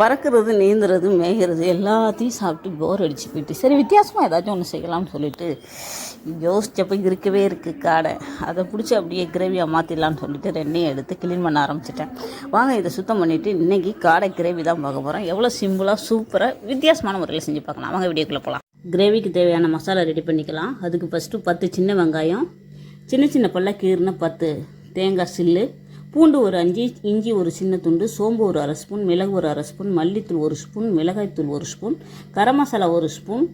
பறக்கிறது நீந்துறது மேய்கிறது எல்லாத்தையும் சாப்பிட்டு போர் அடிச்சு போயிட்டு. சரி வித்தியாசமாக ஏதாச்சும் ஒன்று செய்யலாம்னு சொல்லிட்டு யோசிச்சப்போ இருக்கவே இருக்குது காடை. அதை பிடிச்சி அப்படியே கிரேவியாக மாற்றிடலான்னு சொல்லிட்டு ரெண்டையும் எடுத்து க்ளீன் பண்ண ஆரம்பிச்சிட்டேன். வாங்க இதை சுத்தம் பண்ணிவிட்டு இன்றைக்கி காடை கிரேவி தான் பார்க்க போகிறோம் எவ்வளோ சிம்பிளாக சூப்பராக வித்தியாசமான முறையில் செஞ்சு பார்க்கலாம். வாங்க வீடியோக்குள்ளே போகலாம் கிரேவிக்கு தேவையான மசாலா ரெடி பண்ணிக்கலாம். அதுக்கு ஃபஸ்ட்டு பத்து சின்ன வெங்காயம் சின்ன சின்ன பல்ல கீறின பத்து தேங்காய் சில்லு பூண்டு ஒரு அஞ்சு இஞ்சி ஒரு சின்ன துண்டு சோம்பு ஒரு அரை ஸ்பூன் மிளகு ஒரு அரை ஸ்பூன் மல்லித்தூள் ஒரு ஸ்பூன் மிளகாய்த்தூள் ஒரு ஸ்பூன் கரம் மசாலா ஒரு ஸ்பூன்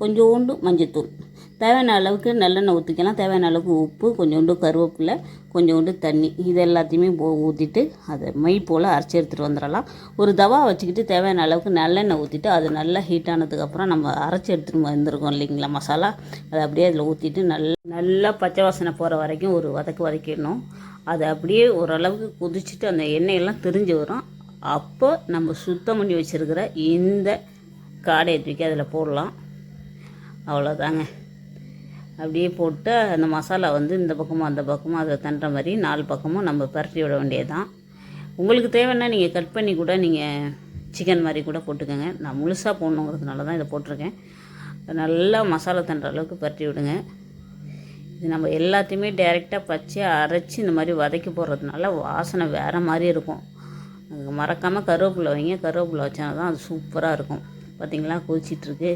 கொஞ்சோண்டு மஞ்சத்தூள். தேவையான அளவுக்கு நல்லெண்ணெய் ஊற்றிக்கலாம் தேவையான அளவுக்கு உப்பு கொஞ்சோண்டு கருவேப்பிலை கொஞ்சோண்டு தண்ணி. இது எல்லாத்தையுமே போ ஊற்றிட்டு அதை மை போல் அரைச்சி எடுத்துகிட்டு வந்துடலாம். ஒரு தவா வச்சுக்கிட்டு தேவையான அளவுக்கு நல்லெண்ணெய் ஊற்றிட்டு அது நல்லா ஹீட் ஆனதுக்கப்புறம் நம்ம அரைச்சி எடுத்துகிட்டு வந்திருக்கோம் இல்லைங்களா மசாலா. அதை அப்படியே அதில் ஊற்றிட்டு நல்லா நல்லா பச்சை வாசனை போகிற வரைக்கும் ஒரு வதக்கு வதக்கிடணும். அது அப்படியே ஓரளவுக்கு கொதிச்சுட்டு அந்த எண்ணெயெல்லாம் திரிஞ்சு வரும். அப்போ நம்ம சுத்தம் பண்ணி வச்சுருக்கிற இந்த காடையை தூக்கி அதில் போடலாம். அவ்வளோதாங்க அப்படியே போட்டு அந்த மசாலா வந்து இந்த பக்கமும் அந்த பக்கமும் அதை தண்டுற மாதிரி நாலு பக்கமும் நம்ம பரட்டி விட வேண்டியதுதான். உங்களுக்கு தேவைன்னா நீங்கள் கட் பண்ணி கூட நீங்கள் சிக்கன் மாதிரி கூட போட்டுக்கோங்க. நான் முழுசாக போடணுங்கிறதுனால தான் இதை போட்டிருக்கேன். நல்லா மசாலா தண்டுற அளவுக்கு பரட்டி விடுங்க. இது நம்ம எல்லாத்தையுமே டைரெக்டாக பச்சையாக அரைச்சி இந்த மாதிரி வதக்கி போடுறதுனால வாசனை வேறு மாதிரி இருக்கும். மறக்காமல் கருவேப்பிலை வைங்க. கருவேப்பிலை வச்சா தான் அது சூப்பராக இருக்கும். பார்த்தீங்களா கொதிச்சிட்ருக்கு.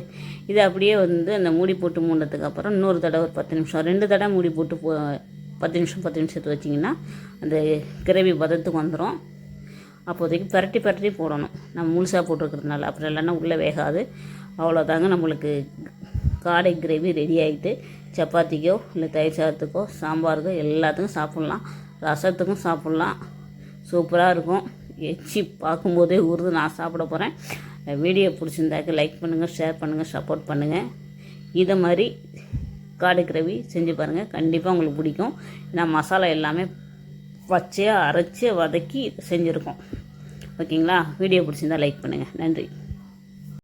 இது அப்படியே வந்து அந்த மூடி போட்டு மூடினதுக்கப்புறம் இன்னொரு தடவை ஒரு பத்து நிமிஷம் ரெண்டு தடவை மூடி போட்டு போ பத்து நிமிஷம் பத்து நிமிஷத்து வச்சிங்கன்னா அந்த கிரேவி பதத்துக்கு வந்துடும் அப்போதைக்கு பரட்டி பரட்டி போடணும். நம்ம முழுசாக போட்டுருக்கிறதுனால. அப்புறம் இல்லைன்னா உள்ளே வேகாது. அவ்வளோதாங்க நம்மளுக்கு காடை கிரேவி ரெடி ஆகிட்டு சப்பாத்திக்கோ இல்லை தயிர் சாதத்துக்கோ சாம்பாருக்கோ எல்லாத்துக்கும் சாப்பிட்லாம். ரசத்துக்கும் சாப்பிட்லாம். சூப்பராக இருக்கும். எச்சி பார்க்கும்போதே உருது நான் சாப்பிட போகிறேன் வீடியோ பிடிச்சிருந்தாக்க லைக் பண்ணுங்கள் ஷேர் பண்ணுங்கள் சப்போர்ட் பண்ணுங்கள் இதை மாதிரி காடு கிரவி செஞ்சு பாருங்கள் கண்டிப்பாக உங்களுக்கு பிடிக்கும். ஏன்னா மசாலா எல்லாமே பச்சையாக அரைச்சி வதக்கி செஞ்சுருக்கோம். ஓகேங்களா? வீடியோ பிடிச்சிருந்தா லைக் பண்ணுங்கள் நன்றி.